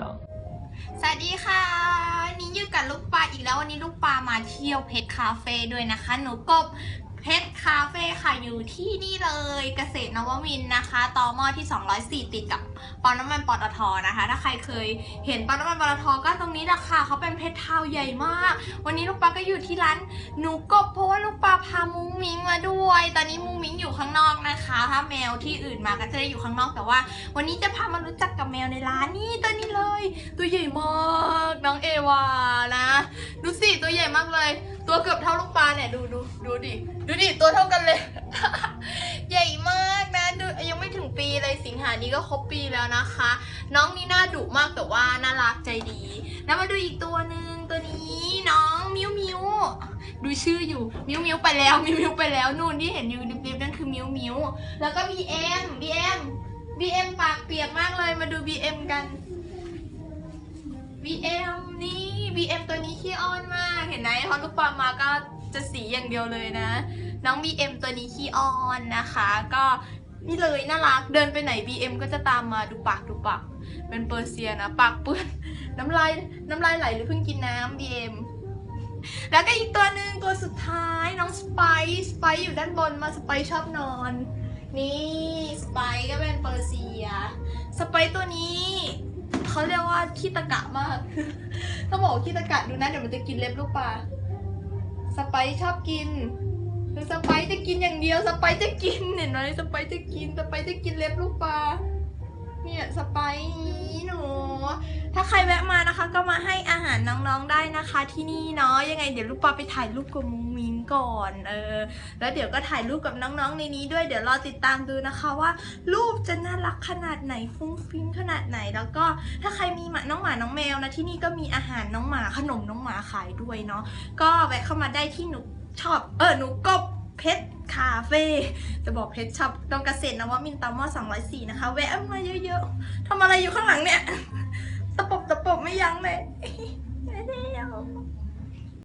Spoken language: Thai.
สองสวัสดีค่ะวันนี้อยู่กับลูกปลาอีกแล้ววันนี้ลูกปลามาเที่ยวเพชรคาเฟ่ด้วยนะคะ หนูกบเพชรคาเฟ่ค่ะอยู่ที่นี่เลยเกษตรนวมินนะคะตอมอที่ 204 ติดกับปั๊มน้ำมันปตทนะคะ ถ้าใครเคยเห็นปั๊มน้ำมันปตทก็ตรงนี้แหละค่ะเขาเป็นเพชรทาวใหญ่มาก วันนี้ลูกปลาก็อยู่ที่ร้านหนูกบเพราะว่าลูกป ตอนนี้มุ้งมิ้งอยู่ข้างนอกนะคะ ถ้าแมวที่อื่นมาก็จะได้อยู่ข้างนอกแต่ว่า วันนี้จะพามารู้จักกับแมวในร้านนี่ตัวนี้เลย ตัวใหญ่มากน้องเอวานะดูสิตัวใหญ่มากเลย ตัวเกือบเท่าลูกปลาเนี่ยดูดูดูดิดูดิตัวเท่ากันเลย ใหญ่มากนะดูยังไม่ถึงปีเลยสิงหานี้ก็ครบปีแล้วนะคะ น้องนี่น่าดุมากแต่ว่าน่ารักใจดี แล้วมาดูอีกตัวหนึ่ง ชื่ออยู่มิวมิวไปแล้วมิวมิวไปแล้วนู่นที่เห็นอยู่ดิบๆนั่นคือมิวมิวแล้วก็บีเอ็มบีเอ็มบีเอ็มปากเปียกมากเลยมาดูบีเอ็มกัน BM นี่ BM ตัวนี้ขี้อ้อนมาก เห็นไหมพอลูกปลามาก็จะสีอย่างเดียวเลยนะ น้อง BM ตัวนี้ขี้อ้อนนะคะ ก็นี่เลยน่ารักเดินไปไหน BM ก็จะตามมาดูปากดูปากเป็นเปอร์เซียนะ ปากเปื้อนน้ำลายน้ำลายไหลหรือเพิ่งกินน้ำ BM แล้วก็อีกตัวหนึ่งตัวสุดท้ายน้องสไปซ์สไปซ์อยู่ด้านบนมาสไปซ์ชอบนอน นี่สไปซ์ก็เป็นเปอร์เซียสไปซ์ตัวนี้เขาเรียกว่าขี้ตะกะมากต้องบอกขี้ตะกะดูนะเดี๋ยวมันจะกินเล็บลูกปลาสไปซ์ชอบกินคือสไปซ์จะกินอย่างเดียวสไปซ์จะกินเห็นไหมสไปซ์จะกินสไปซ์จะกินเล็บลูกปลาเนี่ยสไปซ์หนูารน้องๆได้นะคะที่นี่เนาะยังไงเดี๋ยวลูกปลาไปถ่ายรูปกับมุ้งมิ้งก่อนเออแล้วเดี๋ยวก็ถ่ายรูปกับน้องๆในนี้ด้วยเดี๋ยวรอติดตามดูนะคะว่า รูปจะน่ารักขนาดไหนฟุ้งฟิ้งขนาดไหน แล้วก็ถ้าใครมีหมาน้องหมาน้องแมวนะที่นี่ก็มีอาหารน้องหมาขนมน้องหมาขายด้วยเนาะก็แวะเข้ามาได้ที่หนูชอบเออหนูกบเพชรคาเฟ่จะบอกเพชรช็อปตรงเกษตรนะว่ามินทร์ตอมอ204 นะคะ แวะมาเยอะๆทำอะไรอยู่ข้างหลังเนี่ย